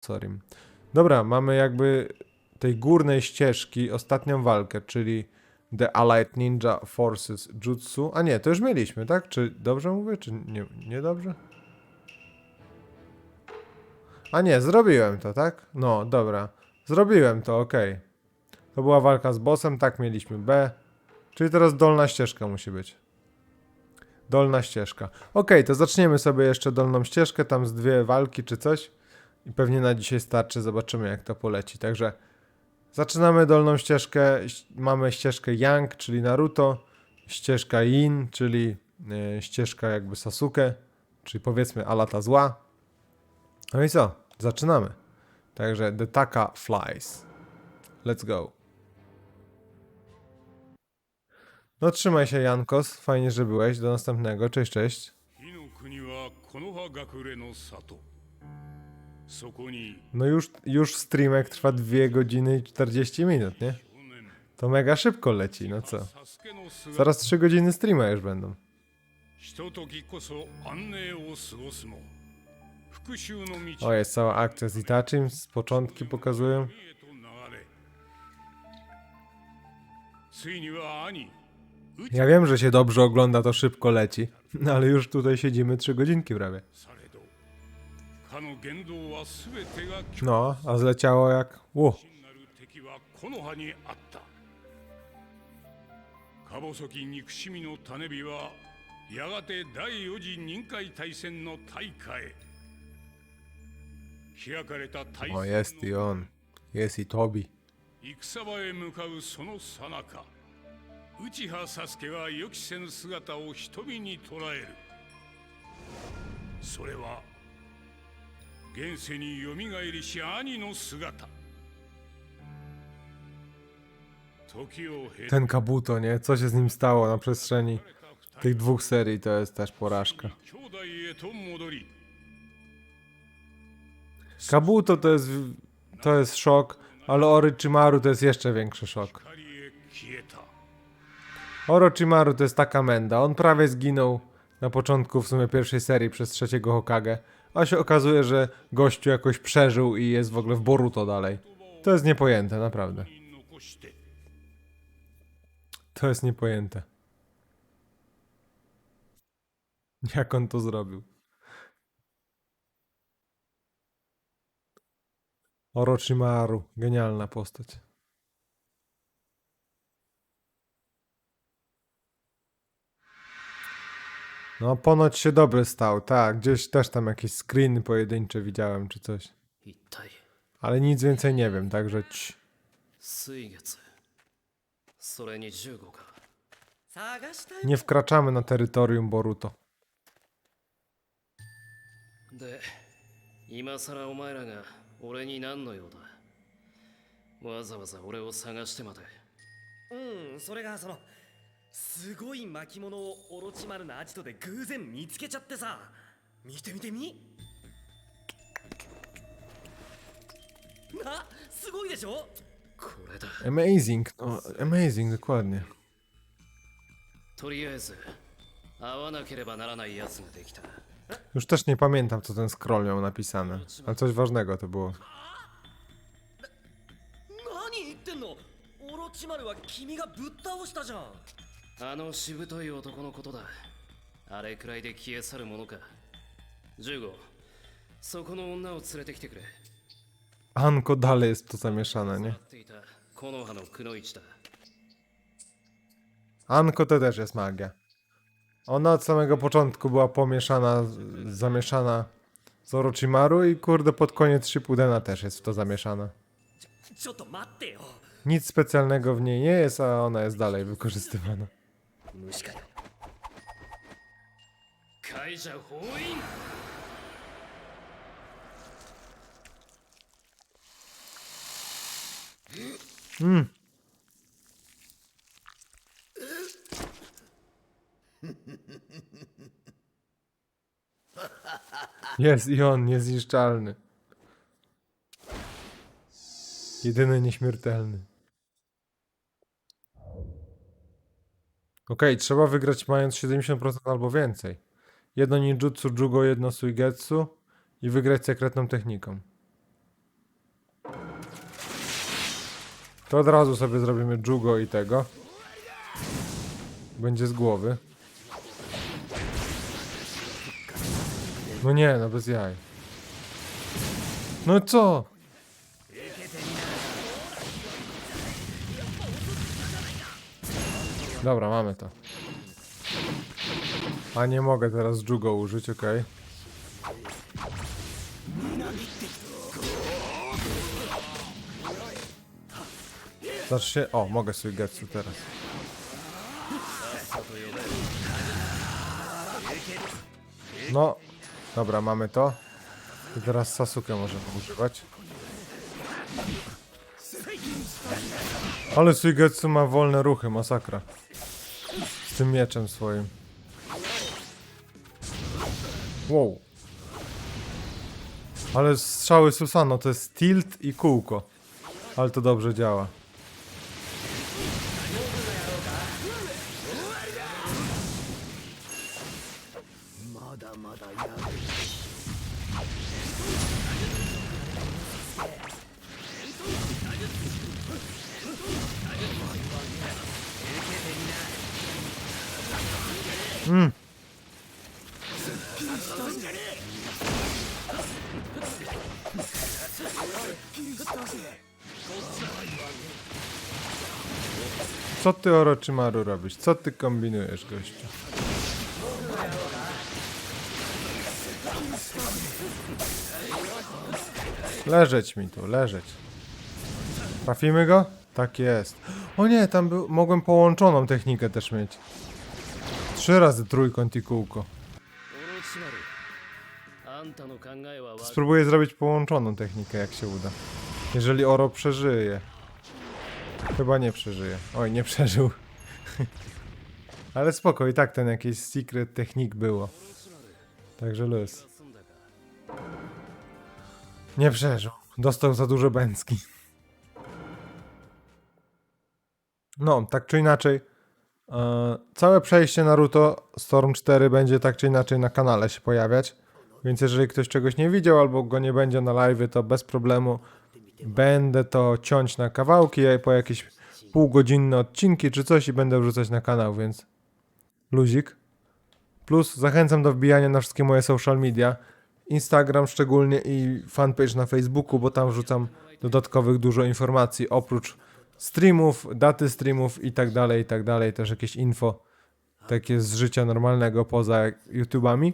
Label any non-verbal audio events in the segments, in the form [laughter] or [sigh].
Sorry. Dobra, mamy jakby tej górnej ścieżki ostatnią walkę, czyli The Allied Ninja Forces Jutsu. A nie, to już mieliśmy, tak? Czy dobrze mówię, czy nie, nie dobrze? A nie, zrobiłem to, tak? No, dobra. Zrobiłem to, okej. To była walka z bossem, tak mieliśmy B. Czyli teraz dolna ścieżka musi być. Dolna ścieżka. Okej, to zaczniemy sobie jeszcze dolną ścieżkę, tam z dwie walki czy coś. I pewnie na dzisiaj starczy, zobaczymy jak to poleci. Także zaczynamy dolną ścieżkę. Mamy ścieżkę Yang, czyli Naruto. Ścieżka Yin, czyli e, ścieżka jakby Sasuke, czyli powiedzmy Alata zła. No i co? Zaczynamy. Także The Taka Flies. Let's go. No trzymaj się Jankos, fajnie, że byłeś. Do następnego. Cześć, cześć. No już, już streamek trwa 2 godziny i 40 minut, nie? To mega szybko leci, no co? Zaraz 3 godziny streama już będą. O, jest cała akcja z Itachim, z początki pokazują. Ja wiem, że się dobrze ogląda, to szybko leci, no [laughs] ale już tutaj siedzimy 3 godzinki prawie. No, a zleciało jak... Ło, 真なる敵は木の葉にあったか細き憎しみの種火はやがて第四次任海大戦の大火へ開かれた大戦 jest i on. Jest i Tobi. 戦場へ向かうその最中内葉佐助が予期せぬ姿を瞳に捉えるそれは 現世によみがえりし兄の姿時を経て Ten Kabuto, nie? Co się z nim stało na przestrzeni tych dwóch serii, to jest też porażka. 兄弟へと戻り Kabuto to jest... to jest szok, ale Orochimaru to jest jeszcze większy szok. 光へ消えた Orochimaru to jest taka menda. On prawie zginął na początku w sumie pierwszej serii przez trzeciego Hokage, a się okazuje, że gościu jakoś przeżył i jest w ogóle w Boruto dalej. To jest niepojęte, naprawdę. To jest niepojęte. Jak on to zrobił? Orochimaru, genialna postać. No, ponoć się dobry stał, tak. Gdzieś też tam jakieś screeny pojedyncze widziałem czy coś. 一体 Ale nic więcej nie wiem, także ci. 水月それに15か探したい Nie wkraczamy na terytorium Boruto. で今さらお前らが俺に何の用だわざわざ俺を探してまでうんそれがその すごい巻物をオロチマルなアジトで偶然見つけちゃってさ見てみてみなすごいでしょこれだ Amazing, amazing, dokładnie. とりあえず会わなければならない奴ができた Już też nie pamiętam, co ten scroll miał napisane. Ale coś ważnego to było. 何言ってんのオロチマルは君がぶっ倒したじゃん あのしぶとい男のことだあれくらいで消え去るものか15そこの女を連れてきてくれ Anko dalej jest w to zamieszane, nie? 待っていた木の葉のくの一だ Anko to też jest magia. Ona od samego początku była pomieszana, z- zamieszana z Orochimaru i kurde pod koniec Shippudena też jest w to zamieszana. ちょっと待ってよ Nic specjalnego w niej nie jest, a ona jest dalej wykorzystywana. 虫かよ会社封印 Jest i on niezniszczalny. Jedyny nieśmiertelny. Okej, trzeba wygrać mając 70% albo więcej. Jedno ninjutsu, drugo jedno suigetsu i wygrać sekretną techniką. To od razu sobie zrobimy dżugo i tego. Będzie z głowy. No nie, no bez jaj. No co? Dobra, mamy to. A nie mogę teraz Jugo użyć, okej. Znaczy się... O, mogę Suigetsu teraz. No, dobra, mamy to. I teraz Sasuke możemy używać. Ale Suigetsu ma wolne ruchy, masakra. Tym mieczem swoim. Wow. Ale strzały Susano to jest tilt i kółko. Ale to dobrze działa. ty Orochimaru robisz? Co ty kombinujesz, gościu? Leżeć mi tu, leżeć. Trafimy go? Tak jest. O nie, tam był, mogłem połączoną technikę też mieć. Trzy razy trójkąt i kółko. Spróbuję zrobić połączoną technikę, jak się uda. Jeżeli Oro przeżyje. Chyba nie przeżyje. Oj, nie przeżył. [laughs] Ale spoko, i tak ten jakiś secret technik było. Także luz. Nie przeżył. Dostał za dużo bęcki. No, tak czy inaczej, yy, całe przejście Naruto Storm 4 będzie tak czy inaczej na kanale się pojawiać. Więc jeżeli ktoś czegoś nie widział albo go nie będzie na live, to bez problemu będę to ciąć na kawałki po jakieś półgodzinne odcinki czy coś i będę wrzucać na kanał, więc luzik. Plus zachęcam do wbijania na wszystkie moje social media. Instagram szczególnie i fanpage na Facebooku, bo tam wrzucam dodatkowych dużo informacji oprócz streamów, daty streamów i tak dalej, i tak dalej. Też jakieś info takie z życia normalnego poza YouTubami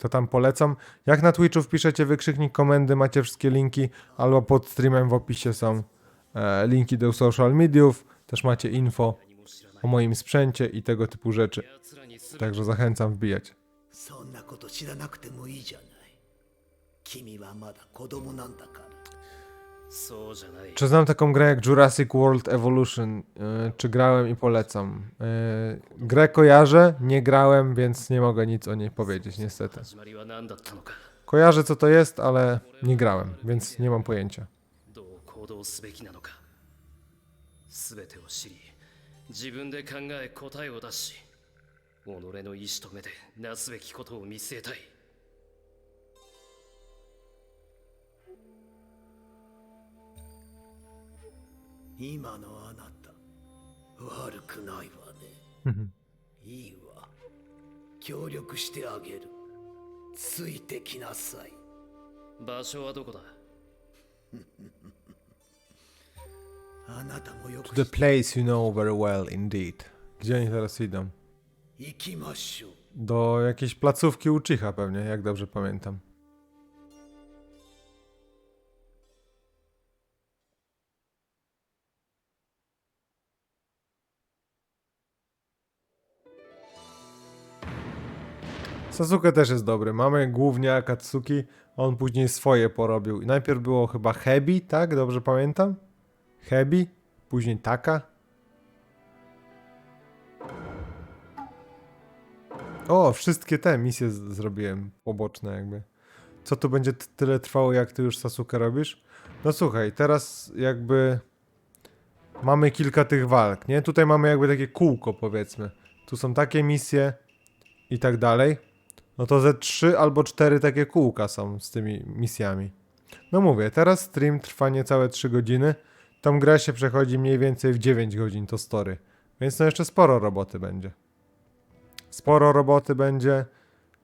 To tam polecam. Jak na Twitchu wpiszecie wykrzyknik komendy, macie wszystkie linki, albo pod streamem w opisie są e, linki do social mediów. Też macie info o moim sprzęcie i tego typu rzeczy. 奴らにする Także zachęcam wbijać. そんなこと知らなくてもいいじゃない君はまだ子供なんだからそうじゃない Czy znam taką grę jak Jurassic World Evolution? Yy, czy grałem i polecam? Yy, grę kojarzę, nie grałem, więc nie mogę nic o niej powiedzieć, niestety. Kojarzę co to jest, ale nie grałem, więc nie mam pojęcia. 今のあなた悪くないわねいいわ協力してあげるついてきなさい場所はどこだあなたもよく The [laughs] place you know very well indeed. Gdzie oni teraz idą? 行きましょう Do jakiejś placówki Uchiha pewnie, jak dobrze pamiętam. Sasuke też jest dobry. Mamy głównie Akatsuki, on później swoje porobił. I najpierw było chyba Hebi, tak? Dobrze pamiętam? Hebi, później Taka. O, wszystkie te misje zrobiłem poboczne jakby. Co to będzie tyle trwało, jak ty już Sasuke robisz? No słuchaj, teraz jakby mamy kilka tych walk, nie? Tutaj mamy jakby takie kółko powiedzmy. Tu są takie misje i tak dalej. No to ze trzy albo cztery takie kółka są z tymi misjami. No mówię, teraz stream trwa niecałe 3 godziny. tą grę się przechodzi mniej więcej w 9 godzin to story. Więc no jeszcze sporo roboty będzie. Sporo roboty będzie.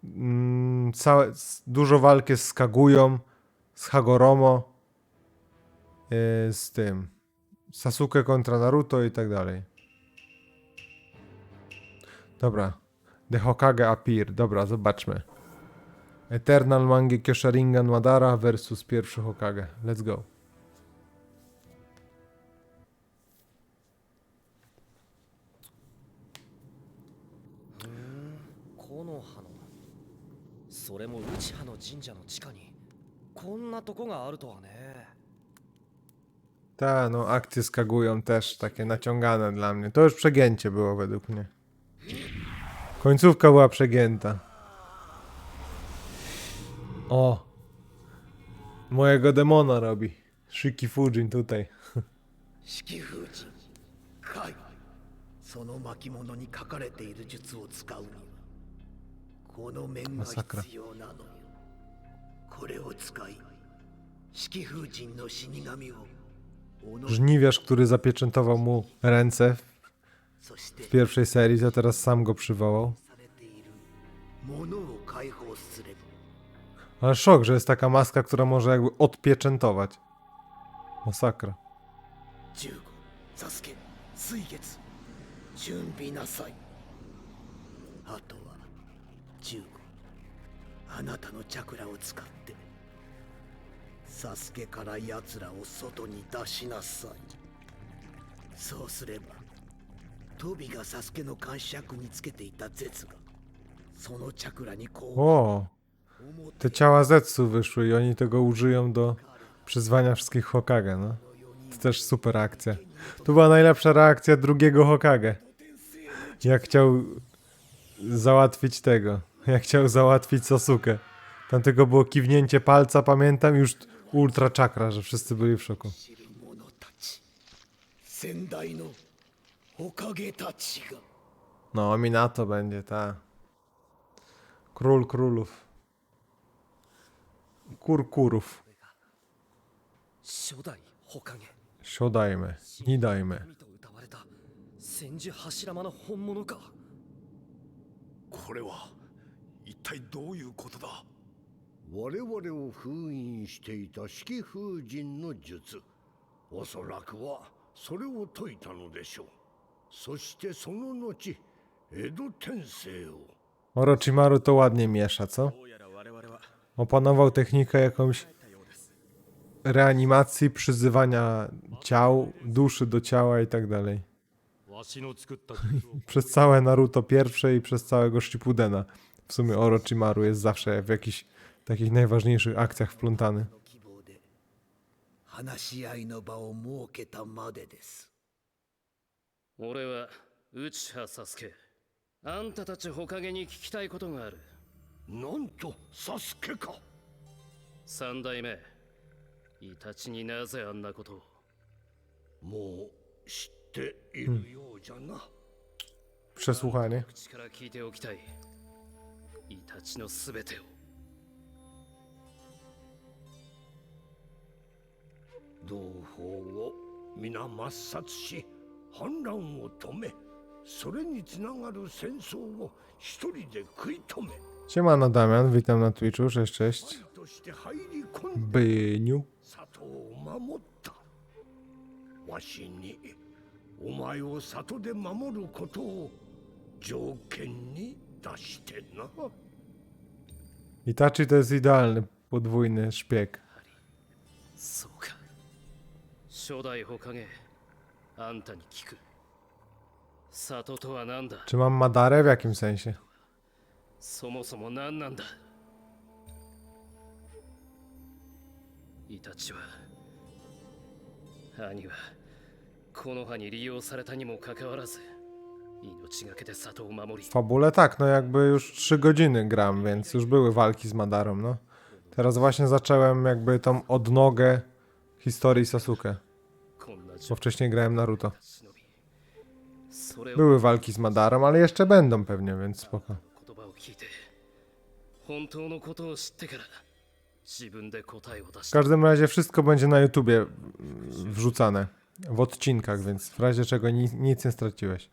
Mm, całe, dużo walki z Kagują, z Hagoromo, yy, z tym. Sasuke kontra Naruto i tak dalej. Dobra. The Hokage Appear. Dobra, zobaczmy. Eternal Mangi Kyosharingan Madara versus pierwszy Hokage. Let's go. Ta, no, akcje z też takie naciągane dla mnie. To już przegięcie było według mnie. Końcówka była przegięta. O! Mojego demona robi. Shiki Fujin tutaj. 式風神海その巻物に書かれている術を使うにはこの面がまさか必要なのよこれを使い式風神の死神をおの Żniwiarz, który zapieczętował mu ręce w そして pierwszej serii, to teraz sam go przywołał. されているものを解放すれば Ale szok, że jest taka maska, która może jakby odpieczętować. Masakra. 十五サスケ水月準備なさいあとは十五あなたのチャクラを使ってサスケから奴らを外に出しなさいそうすれば トビがサスケの監視役につけていた絶がそのチャクラにこ O! う思って Te ciała Zetsu wyszły i oni tego użyją do przyzwania wszystkich Hokage, no. To też super akcja. To była najlepsza reakcja drugiego Hokage. Jak chciał załatwić tego. Jak chciał załatwić Sasuke. Tam tylko było kiwnięcie palca, pamiętam, już ultra czakra, że wszyscy byli w szoku. 知る者たち先代のおかげたちが No, Minato będzie, ta. Król królów. Kur kurów. 初代火影 Siodajmy, nie dajmy. 神と歌われた千住柱間の本物かこれは一体どういうことだ我々を封印していた式風神の術おそらくはそれを解いたのでしょうそしてその後江戸天聖を Orochimaru to ładnie miesza, co? Opanował technikę jakąś reanimacji, przyzywania ciał, duszy do ciała i tak dalej. わしの作った術を Przez całe Naruto pierwsze i przez całego Shippudena. W sumie Orochimaru jest zawsze w jakichś takich najważniejszych akcjach wplątany. 希望で話し合いの場を設けたまでです 俺は内葉サスケ。あんたたち火影に聞きたいことがある。なんとサスケか。三代目。イタチになぜあんなことを。もう知っているようじゃな、Przesłuchanie. 口から聞いておきたい。イタチのすべてを。同胞を皆抹殺し反乱を止めそれにつながる戦争を一人で食い止め Siemano Damian, witam na Twitchu, cześć, cześć. として入り込んで Byniu. 里を守ったわしにお前を里で守ることを条件に出してな Itachi to jest idealny podwójny szpieg. そうか初代火影 あんたに聞く里とは何だ Czy mam Madarę? W jakim sensie? そもそも何なんだイタチは兄はこの葉に利用されたにもかかわらず命がけで里を守り W fabule tak, no jakby już 3 godziny gram, więc już były walki z Madarą, no. Teraz właśnie zacząłem jakby tą odnogę historii Sasuke, こんな bo 状 wcześniej grałem Naruto. 忍びそれを Były walki z Madarą, ale jeszcze będą pewnie, więc spoko. 言葉を聞いて本当のことを知ってから自分で答えを出し W た każdym razie wszystko będzie na YouTubie mm, wrzucane. w odcinkach, więc w razie czego nic, nic nie straciłeś.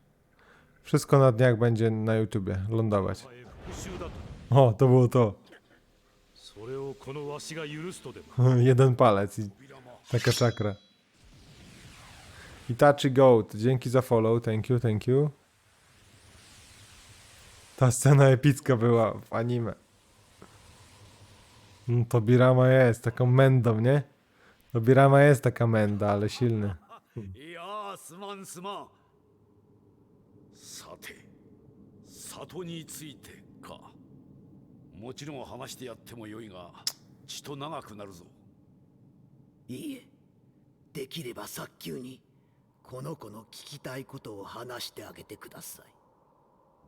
Wszystko na dniach będzie na YouTubie lądować. 復讐だと O, to było to. それをこのわしが許すとでも [laughs] Jeden palec i taka czakra. Itachi Goat, dzięki za follow, thank you, thank you. Ta scena epicka była w anime. Mm, To Birama jest taką mendą, nie? To Birama jest taka menda, ale silny. いやーすまんすまんさて里についてかもちろん話してやってもよいが血と長くなるぞいいえできれば早急に この子の聞きたいことを話してあげてください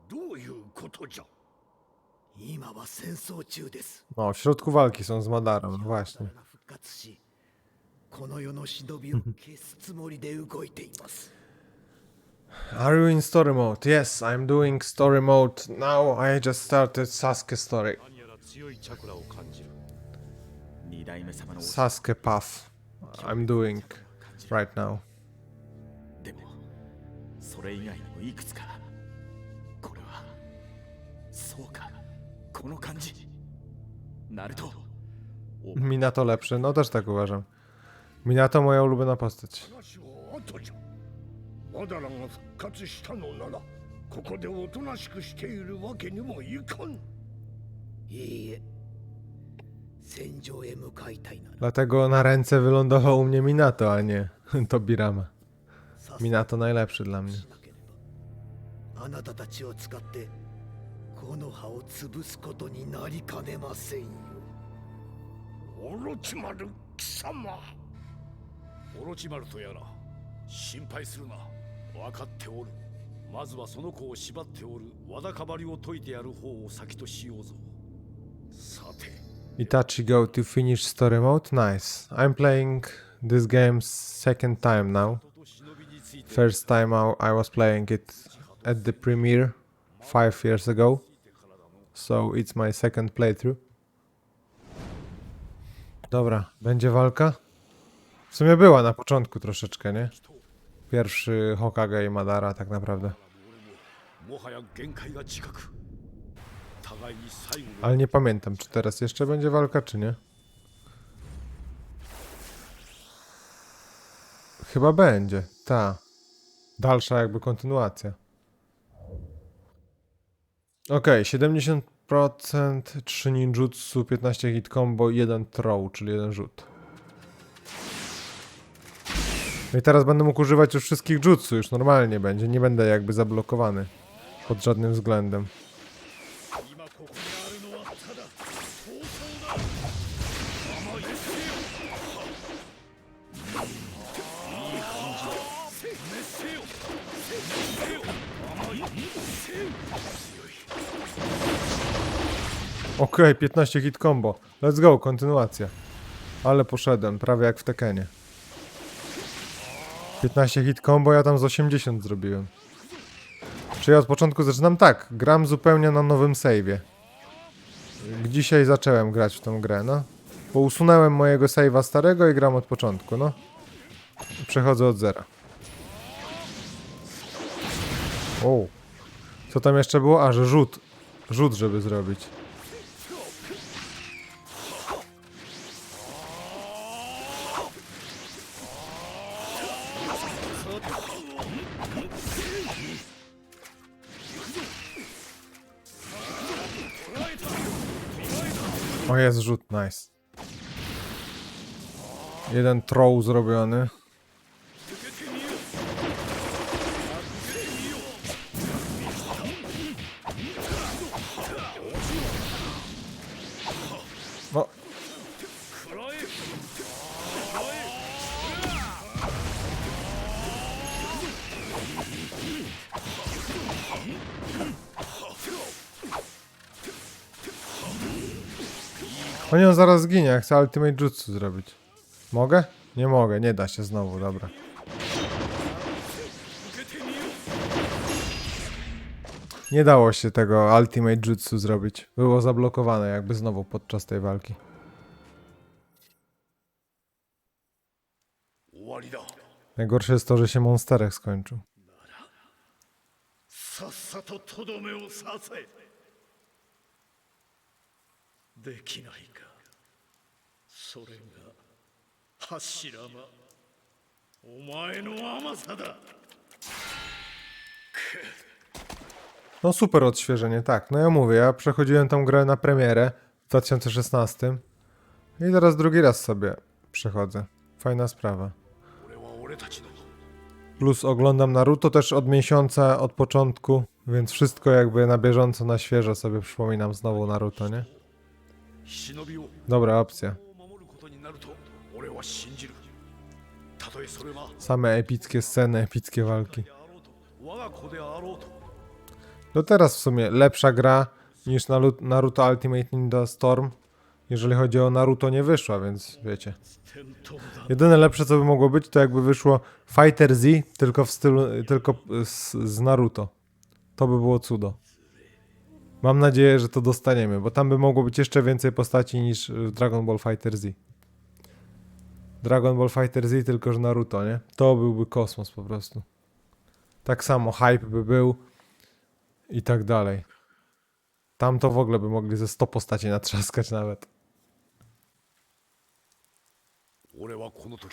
どういうことじゃ今は戦争中です O, w środku walki są z Madarą, no właśnie. が復活しこの世の忍びを消すつもりで動いています Are you in story mode? Yes, I'm doing story mode. Now I just started Sasuke story. 何やら強いチャクラを感じる二代目様の Sasuke path. I'm doing right now. でもそれ以外にもいくつかこれはそうかこの感じナルト Minato lepszy, no też tak uważam. Minato moja ulubiona postać. 話は後じゃマダラが復活したのならここでおとなしくしているわけにもいかんいいえ戦場へ向かいたいなら Dlatego na ręce wylądował u mnie Minato, a nie [laughs] Tobirama. Minato najlepszy dla mnie. あなたたちを使ってこの葉を潰すことになりかねませんよオロチマル貴様オロチマルとやら心配するな分かっておるまずはその子を縛っておるわだかまりを解いてやる方を先としようぞさて Itachi go to finish story mode? Nice. I'm playing this game second time now. First time I, was playing it at the premiere five years ago, so it's my second playthrough. Dobra, będzie walka? W sumie była na początku troszeczkę, nie? Pierwszy Hokage i Madara tak naprawdę. Ale nie pamiętam, czy teraz jeszcze będzie walka, czy nie. Chyba będzie, ta. Dalsza jakby kontynuacja. Okej, 70%, 3 ninjutsu, 15 hit combo, 1 throw, czyli jeden rzut. No i teraz będę mógł używać już wszystkich jutsu, już normalnie będzie, nie będę jakby zablokowany pod żadnym względem. Okej, 15 hit combo. Let's go, kontynuacja. Ale poszedłem, prawie jak w Tekenie. 15 hit combo, ja tam z 80 zrobiłem. Czy ja od początku zaczynam? Tak, gram zupełnie na nowym save'ie. Dzisiaj zacząłem grać w tą grę, no. Bo usunąłem mojego save'a starego i gram od początku, no. Przechodzę od zera. O. Co tam jeszcze było? A, że rzut. Rzut, żeby zrobić. Jest rzut, nice. Jeden throw zrobiony. 'O nie, on zaraz zginie, ja chcę Ultimate Jutsu zrobić. Mogę? Nie mogę, nie da się znowu, dobra. Nie dało się tego Ultimate Jutsu zrobić. Było zablokowane jakby znowu podczas tej walki. 終わりだ Najgorsze jest to, że się monsterek skończył. さっさととどめを刺せできないか それが柱間お前の甘さだ [laughs] No super odświeżenie, tak. No ja mówię, ja przechodziłem tą grę na premierę w 2016 i teraz drugi raz sobie przechodzę. Fajna sprawa. 俺は俺たちの Plus oglądam Naruto też od miesiąca, od początku, więc wszystko jakby na bieżąco, na świeżo sobie przypominam znowu Naruto, nie? 忍びを Dobra opcja. Same epickie sceny, epickie walki. No teraz w sumie lepsza gra niż Naruto Ultimate Ninja Storm. Jeżeli chodzi o Naruto nie wyszła, więc wiecie. Jedyne lepsze co by mogło być to jakby wyszło Fighter Z tylko w stylu tylko z, z Naruto. To by było cudo. Mam nadzieję, że to dostaniemy, bo tam by mogło być jeszcze więcej postaci niż w Dragon Ball Fighter Z. Dragon Ball Fighter Z, tylko że Naruto, nie? To byłby kosmos po prostu. Tak samo hype by był i tak dalej. Tam to w ogóle by mogli ze 100 postaci natrzaskać nawet.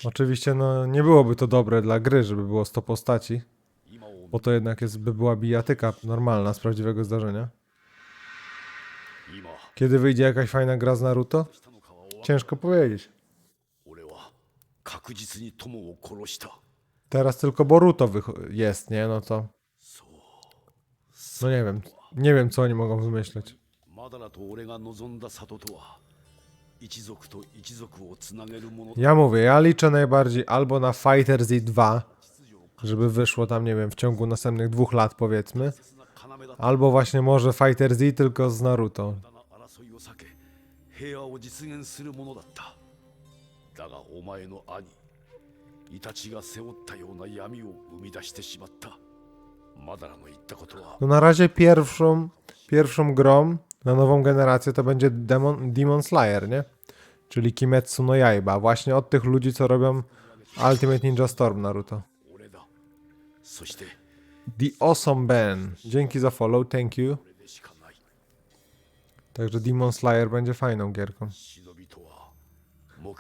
Oczywiście no, nie byłoby to dobre dla gry, żeby było 100 postaci, bo to jednak jest, by była bijatyka normalna z prawdziwego zdarzenia. Kiedy wyjdzie jakaś fajna gra z Naruto? Ciężko powiedzieć. Teraz tylko Boruto wycho- jest, nie? No to... No nie wiem. Nie wiem, co oni mogą wymyśleć. マダラと俺が望んだ里とは一族と一族をつなげるもの Ja mówię, ja liczę najbardziej albo na Fighter Z 2, żeby wyszło tam, nie wiem, w ciągu następnych dwóch lat powiedzmy, な要だっ albo właśnie może Fighter Z tylko z Naruto. たな争いを避け平和を実現するものだった だがお前の兄イタチが背負ったような闇を生み出してしまったマダラの言ったことは No na razie pierwszą, pierwszą grą na nową generację to będzie Demon, Demon Slayer, nie? Czyli Kimetsu no Yaiba. Właśnie od tych ludzi, co robią Ultimate Ninja Storm Naruto. 俺だそして The Awesome Ben. Dzięki za follow, thank you. 俺でしかない Także Demon Slayer będzie fajną gierką. 忍びとは目標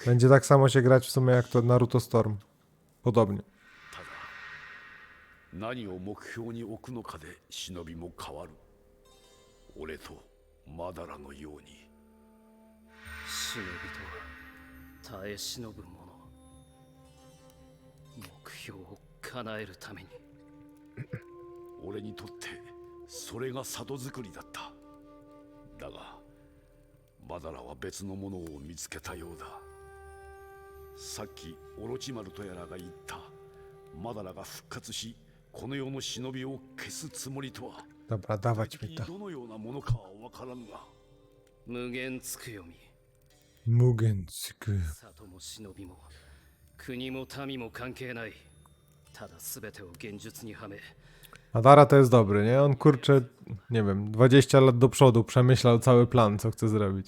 Będzie tak samo się grać w sumie jak to Naruto Storm. Podobnie. ただ何を目標に置くのかで忍びも変わる俺とマダラのように忍びとは耐え忍ぶ者目標を叶えるために俺にとってそれが里作りだっただがマダラは別のものを見つけたようださっきオロチマルとやらが言ったマダラが復活しこの世の忍びを消すつもりとは Dobra, dawać mi to. どのようなものかは分からんが無限つくよみ Mugensku. 里も忍びも国も民も関係ないただ全てを現実にはめ Adara to jest dobry, nie? On kurczę, nie wiem, 20 lat do przodu przemyślał cały plan, co chce zrobić.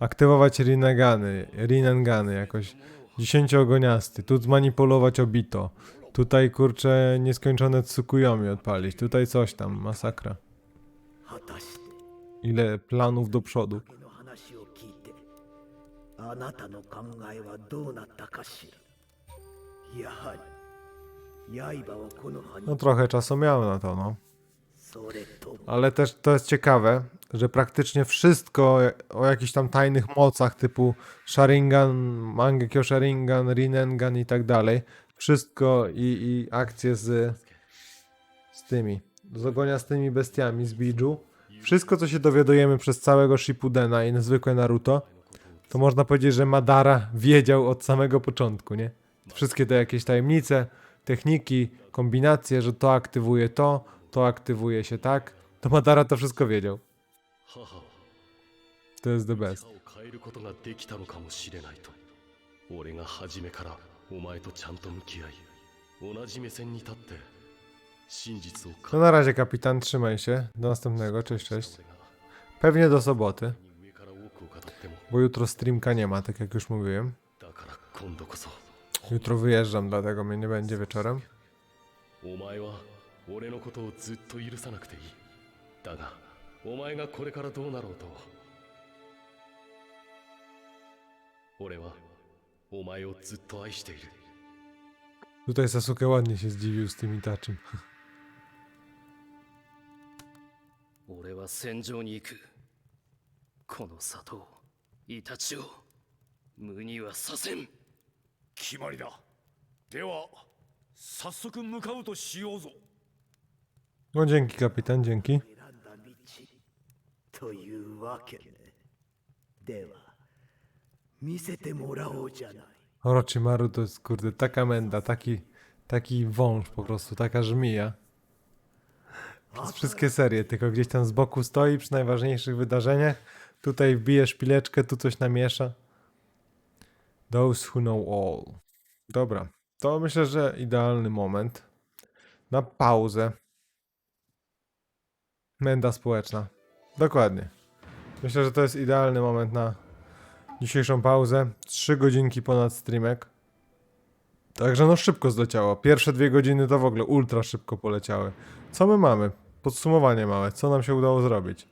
Aktywować Rinegany, Rinengany jakoś. Dziesięciogoniasty. Tu zmanipulować obito. Tutaj kurczę nieskończone Tsukuyomi odpalić. Tutaj coś tam, masakra. Ile planów do przodu. No trochę czasu miałem na to, no. Ale też to jest ciekawe, że praktycznie wszystko o jakichś tam tajnych mocach typu Sharingan, Mangekyo Sharingan, Rinnegan i tak dalej, wszystko i, i akcje z, z tymi, z ogonia z tymi bestiami z Biju, wszystko co się dowiadujemy przez całego Shippudena i zwykłe Naruto, to można powiedzieć, że Madara wiedział od samego początku, nie? Wszystkie te jakieś tajemnice, techniki, kombinacje, że to aktywuje to, to aktywuje się tak, to Madara to wszystko wiedział. 母は To jest the best. を変えることができたのかもしれないと俺が初めからお前とちゃんと向き合い同じ目線に立って真実を To na razie kapitan, trzymaj się. Do następnego, cześć, cześć. Pewnie do soboty, 上から多くを語っても bo jutro streamka nie ma, tak jak już mówiłem. だから今度こそ Jutro wyjeżdżam, dlatego mnie nie będzie wieczorem. お前は俺のことをずっと許さなくていいだが お前がこれからどうなろうと俺はお前をずっと愛している。Tutaj Sasuke ładnie się zdziwił z tym Itaczym. 俺は戦場に行くこの里イタチを無にはさせん決まりだでは早速向かうとしようぞ No dzięki kapitan, dzięki. 選んだ道というわけねでは見せてもらおうじゃない Orochimaru to jest kurde taka menda, taki, taki wąż po prostu, taka żmija. Przez wszystkie serie, tylko gdzieś tam z boku stoi przy najważniejszych wydarzeniach. Tutaj wbije szpileczkę, tu coś namiesza. Those who know all. Dobra, to myślę, że idealny moment na pauzę. Menda społeczna. Dokładnie. Myślę, że to jest idealny moment na dzisiejszą pauzę. 3 godzinki ponad streamek. Także no szybko zleciało. Pierwsze dwie godziny to w ogóle ultra szybko poleciały. Co my mamy? Podsumowanie małe. Co nam się udało zrobić?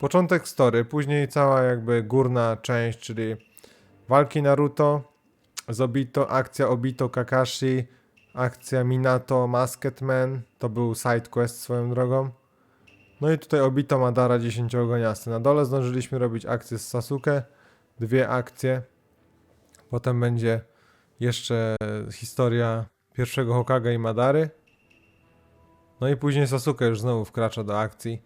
Początek story, później cała jakby górna część, czyli walki Naruto z Obito, akcja Obito Kakashi, akcja Minato Masked Man, to był side quest swoją drogą. No i tutaj Obito Madara 10 ogoniasty. Na dole zdążyliśmy robić akcję z Sasuke, dwie akcje. Potem będzie jeszcze historia pierwszego Hokage i Madary. No i później Sasuke już znowu wkracza do akcji.